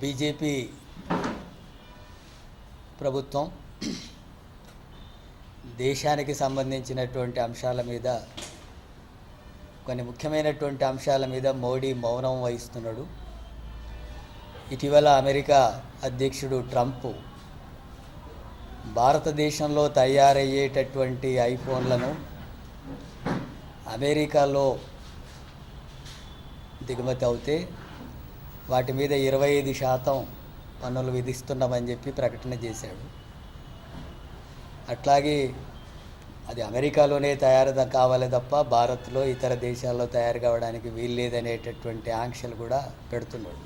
BJP ప్రభుత్వం దేశానికి సంబంధించినటువంటి అంశాల మీద కొన్ని ముఖ్యమైనటువంటి అంశాల మీద మోడీ మౌనం వహిస్తున్నాడు. ఇటీవల అమెరికా అధ్యక్షుడు ట్రంప్ భారతదేశంలో తయారయ్యేటటువంటి ఐఫోన్లను అమెరికాలో దిగుమతి అవుతే వాటి మీద ఇరవై ఐదు శాతం పన్నులు విధిస్తున్నామని చెప్పి ప్రకటన చేశాడు. అట్లాగే అది అమెరికాలోనే తయారు కావాలి తప్ప భారత్లో ఇతర దేశాల్లో తయారు కావడానికి వీల్లేదనేటటువంటి ఆంక్షలు కూడా పెడుతున్నాడు.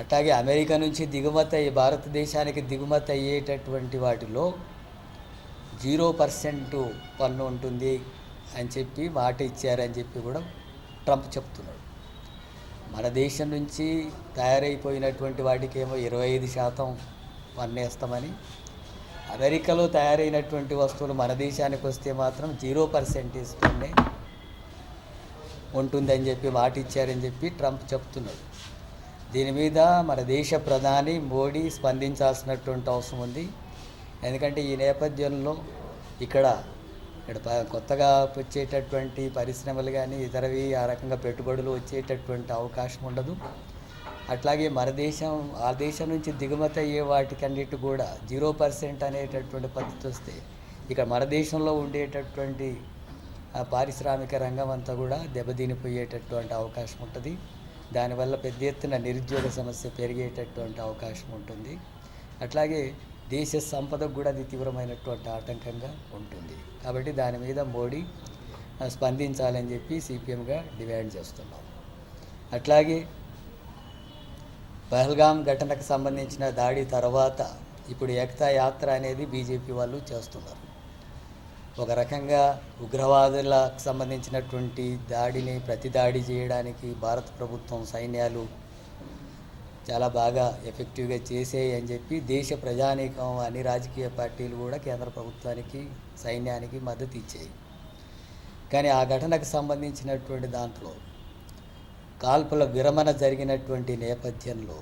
అట్లాగే అమెరికా నుంచి దిగుమతి అయ్యి భారతదేశానికి దిగుమతి అయ్యేటటువంటి వాటిలో జీరో పర్సెంట్ పన్ను ఉంటుంది అని చెప్పి మాట ఇచ్చారని చెప్పి కూడా ట్రంప్ చెప్తున్నాడు. మన దేశం నుంచి తయారైపోయినటువంటి వాటికేమో ఇరవై ఐదు శాతం పన్నేస్తామని అమెరికాలో తయారైనటువంటి వస్తువులు మన దేశానికి వస్తే మాత్రం జీరో పర్సెంటేజ్తోనే ఉంటుందని చెప్పి మాట ఇచ్చారని చెప్పి ట్రంప్ చెప్తున్నాడు దీని మీద మన దేశ ప్రధాని మోడీ స్పందించాల్సినటువంటి అవసరం ఉంది. ఎందుకంటే ఈ నేపథ్యంలో ఇక్కడ ఇక్కడ కొత్తగా వచ్చేటటువంటి పరిశ్రమలు కానీ ఇతరవి ఆ రకంగా పెట్టుబడులు వచ్చేటటువంటి అవకాశం ఉండదు. అట్లాగే మన దేశం ఆ దేశం నుంచి దిగుమతి అయ్యే వాటికన్నిటి కూడా జీరో పర్సెంట్ అనేటటువంటి పద్ధతి వస్తే ఇక్కడ మన దేశంలో ఉండేటటువంటి ఆ పారిశ్రామిక రంగం అంతా కూడా దెబ్బతినిపోయేటటువంటి అవకాశం ఉంటుంది. దానివల్ల పెద్ద ఎత్తున నిరుద్యోగ సమస్య పెరిగేటటువంటి అవకాశం ఉంటుంది. అట్లాగే దేశ సంపదకు కూడా అది తీవ్రమైనటువంటి ఆటంకంగా ఉంటుంది. కాబట్టి దాని మీద మోడీ స్పందించాలని చెప్పి సిపిఎంగా డిమాండ్ చేస్తున్నాం. అట్లాగే పహల్గాం ఘటనకు సంబంధించిన దాడి తర్వాత ఇప్పుడు ఏకతా యాత్ర అనేది బీజేపీ వాళ్ళు చేస్తున్నారు. ఒక రకంగా ఉగ్రవాదులకు సంబంధించినటువంటి దాడిని ప్రతిదాడి చేయడానికి భారత ప్రభుత్వం సైన్యాలు చాలా బాగా ఎఫెక్టివ్గా చేసాయి అని చెప్పి దేశ ప్రజానీకం అన్ని రాజకీయ పార్టీలు కూడా కేంద్ర ప్రభుత్వానికి సైన్యానికి మద్దతు ఇచ్చాయి. కానీ ఆ ఘటనకు సంబంధించినటువంటి దాంట్లో కాల్పుల విరమణ జరిగినటువంటి నేపథ్యంలో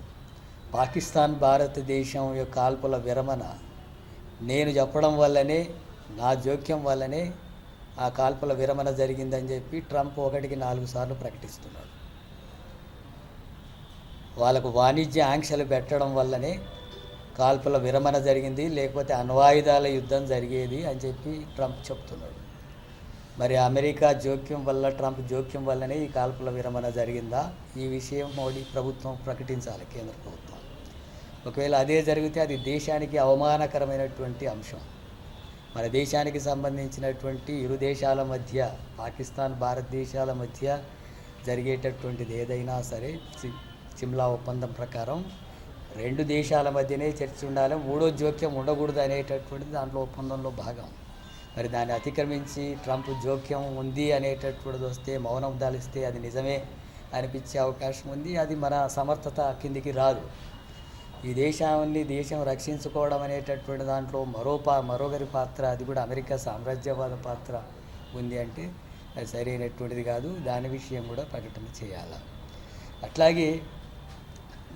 పాకిస్తాన్ భారతదేశం యొక్క కాల్పుల విరమణ నేను చెప్పడం వల్లనే నా జోక్యం వల్లనే ఆ కాల్పుల విరమణ జరిగిందని చెప్పి ట్రంప్ ఒకటికి నాలుగు సార్లు ప్రకటిస్తున్నాడు. వాళ్ళకు వాణిజ్య ఆంక్షలు పెట్టడం వల్లనే కాల్పుల విరమణ జరిగింది లేకపోతే అణ్వాయుధాల యుద్ధం జరిగేది అని చెప్పి ట్రంప్ చెప్తున్నాడు మరి అమెరికా జోక్యం వల్ల ట్రంప్ జోక్యం వల్లనే ఈ కాల్పుల విరమణ జరిగిందా? ఈ విషయం మోడీ ప్రభుత్వం ప్రకటించాలి కేంద్ర ప్రభుత్వం. ఒకవేళ అదే జరిగితే అది దేశానికి అవమానకరమైనటువంటి అంశం. మన దేశానికి సంబంధించినటువంటి ఇరు దేశాల మధ్య పాకిస్తాన్ భారతదేశాల మధ్య జరిగేటటువంటిది ఏదైనా సరే సిమ్లా ఒప్పందం ప్రకారం రెండు దేశాల మధ్యనే చర్చ ఉండాలి మూడో జోక్యం ఉండకూడదు అనేటటువంటిది దాంట్లో ఒప్పందంలో భాగం. మరి దాన్ని అతిక్రమించి ట్రంప్ జోక్యం ఉంది అనేటటువంటిది వస్తే మౌనం దాలిస్తే అది నిజమే అనిపించే అవకాశం ఉంది అది మన సమర్థత కిందికి రాదు. ఈ దేశాన్ని దేశం రక్షించుకోవడం అనేటటువంటి దాంట్లో మరో పా మరొకరి పాత్ర అది కూడా అమెరికా సామ్రాజ్యవాద పాత్ర ఉంది అంటే అది సరైనటువంటిది కాదు దాని విషయం కూడా ప్రకటన చేయాలి. అట్లాగే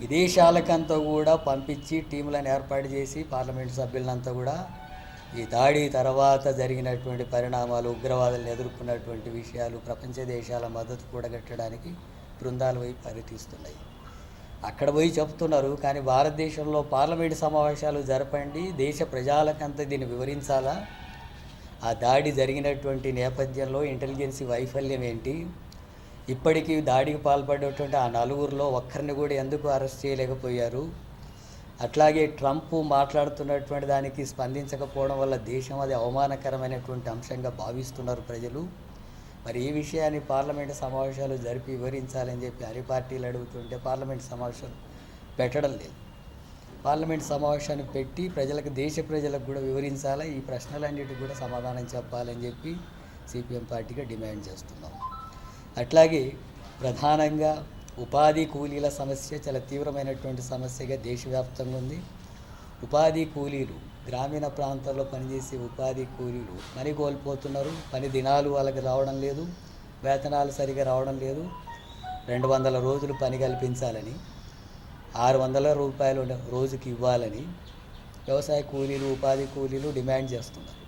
విదేశాలకంతా కూడా పంపించి టీములను ఏర్పాటు చేసి పార్లమెంట్ సభ్యులంతా కూడా ఈ దాడి తర్వాత జరిగినటువంటి పరిణామాలు ఉగ్రవాదులను ఎదుర్కొన్నటువంటి విషయాలు ప్రపంచ దేశాల మద్దతు కూడగట్టడానికి బృందాలు పోయి పర్యటిస్తున్నాయి అక్కడ పోయి చెప్తున్నారు కానీ భారతదేశంలో పార్లమెంట్ సమావేశాలు జరపండి దేశ ప్రజలకంతా దీన్ని వివరించాలా? ఆ దాడి జరిగినటువంటి నేపథ్యంలో ఇంటెలిజెన్సీ వైఫల్యం ఏంటి? ఇప్పటికీ దాడికి పాల్పడేటువంటి ఆ నలుగురిలో ఒక్కరిని కూడా ఎందుకు అరెస్ట్ చేయలేకపోయారు? అట్లాగే ట్రంప్ మాట్లాడుతున్నటువంటి దానికి స్పందించకపోవడం వల్ల దేశం అది అవమానకరమైనటువంటి అంశంగా భావిస్తున్నారు ప్రజలు. మరి ఈ విషయాన్ని పార్లమెంటు సమావేశాలు జరిపి వివరించాలని చెప్పి అన్ని పార్టీలు అడుగుతుంటే పార్లమెంట్ సమావేశాలు పెట్టడం లేదు. పార్లమెంట్ సమావేశాన్ని పెట్టి ప్రజలకు దేశ ప్రజలకు కూడా వివరించాలా? ఈ ప్రశ్నలన్నిటికి కూడా సమాధానం చెప్పాలని చెప్పి సిపిఎం పార్టీగా డిమాండ్ చేస్తున్నాం. అట్లాగే ప్రధానంగా ఉపాధి కూలీల సమస్య చాలా తీవ్రమైనటువంటి సమస్యగా దేశవ్యాప్తంగా ఉంది. ఉపాధి కూలీలు గ్రామీణ ప్రాంతాల్లో పనిచేసే ఉపాధి కూలీలు పని కోల్పోతున్నారు. పని దినాలు వాళ్ళకి రావడం లేదు వేతనాలు సరిగా రావడం లేదు. రెండు వందల రోజులు పని కల్పించాలని ఆరు వందల రూపాయలు రోజుకి ఇవ్వాలని వ్యవసాయ కూలీలు ఉపాధి కూలీలు డిమాండ్ చేస్తున్నారు.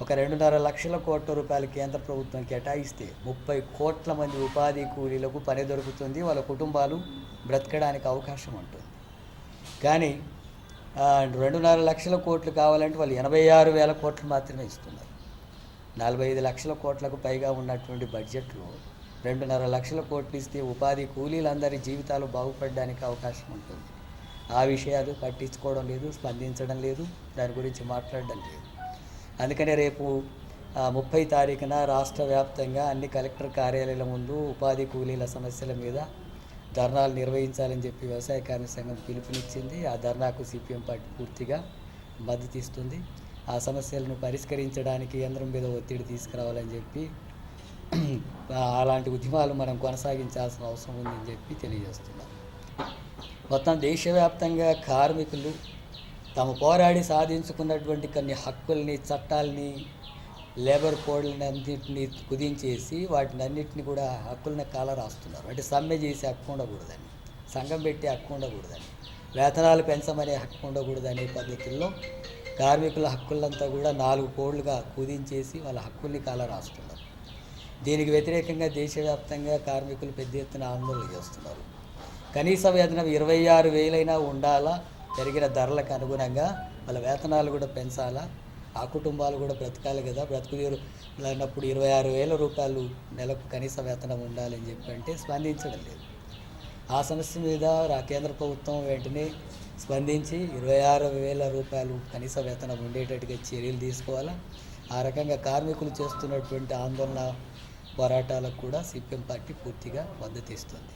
ఒక రెండున్నర లక్షల కోట్ల రూపాయలు కేంద్ర ప్రభుత్వం కేటాయిస్తే ముప్పై కోట్ల మంది ఉపాధి కూలీలకు పని దొరుకుతుంది వాళ్ళ కుటుంబాలు బ్రతకడానికి అవకాశం ఉంటుంది. కానీ రెండున్నర లక్షల కోట్లు కావాలంటే వాళ్ళు ఎనభై ఆరు వేల కోట్లు మాత్రమే ఇస్తున్నారు. నలభై ఐదు లక్షల కోట్లకు పైగా ఉన్నటువంటి బడ్జెట్లో రెండున్నర లక్షల కోట్లు ఇస్తే ఉపాధి కూలీలందరి జీవితాలు బాగుపడడానికి అవకాశం ఉంటుంది. ఆ విషయాలు పట్టించుకోవడం లేదు స్పందించడం లేదు దాని గురించి మాట్లాడడం లేదు. అందుకనే రేపు ముప్పై తారీఖున రాష్ట్ర వ్యాప్తంగా అన్ని కలెక్టర్ కార్యాలయాల ముందు ఉపాధి కూలీల సమస్యల మీద ధర్నాలు నిర్వహించాలని చెప్పి వ్యవసాయ కార్మిక సంఘం పిలుపునిచ్చింది. ఆ ధర్నాకు సిపిఎం పార్టీ పూర్తిగా మద్దతు ఇస్తుంది. ఆ సమస్యలను పరిష్కరించడానికి కేంద్రం మీద ఒత్తిడి తీసుకురావాలని చెప్పి అలాంటి ఉద్యమాలు మనం కొనసాగించాల్సిన అవసరం ఉందని చెప్పి తెలియజేస్తున్నాం. మొత్తం దేశవ్యాప్తంగా కార్మికులు తాము పోరాడి సాధించుకున్నటువంటి కొన్ని హక్కుల్ని చట్టాలని లేబర్ కోడ్లని అన్నింటినీ కుదించేసి వాటిని అన్నింటినీ కూడా హక్కులని కాల రాస్తున్నారు. అంటే సమ్మె చేసి హక్కు ఉండకూడదని సంఘం పెట్టి హక్కు ఉండకూడదని వేతనాలు పెంచమనే హక్కు ఉండకూడదనే పద్ధతుల్లో కార్మికుల హక్కులంతా కూడా నాలుగు కోడ్లుగా కుదించేసి వాళ్ళ హక్కుల్ని కాల రాస్తున్నారు. దీనికి వ్యతిరేకంగా దేశవ్యాప్తంగా కార్మికులు పెద్ద ఎత్తున ఆందోళన చేస్తున్నారు. కనీస వేతనం ఇరవై ఆరు వేలైనా ఉండాలా? పెరిగిన ధరలకు అనుగుణంగా వాళ్ళ వేతనాలు కూడా పెంచాలా? ఆ కుటుంబాలు కూడా బ్రతకాలి కదా. బ్రతుకుదేరు అన్నప్పుడు ఇరవై ఆరు వేల రూపాయలు నెలకు కనీస వేతనం ఉండాలని చెప్పి అంటే స్పందించడం లేదు. ఆ సమస్య మీద కేంద్ర ప్రభుత్వం వెంటనే స్పందించి ఇరవై ఆరు వేల రూపాయలు కనీస వేతనం ఉండేటట్టుగా చర్యలు తీసుకోవాలా? ఆ రకంగా కార్మికులు చేస్తున్నటువంటి ఆందోళన పోరాటాలకు కూడా సిపిఎం పార్టీ పూర్తిగా మద్దతు ఇస్తుంది.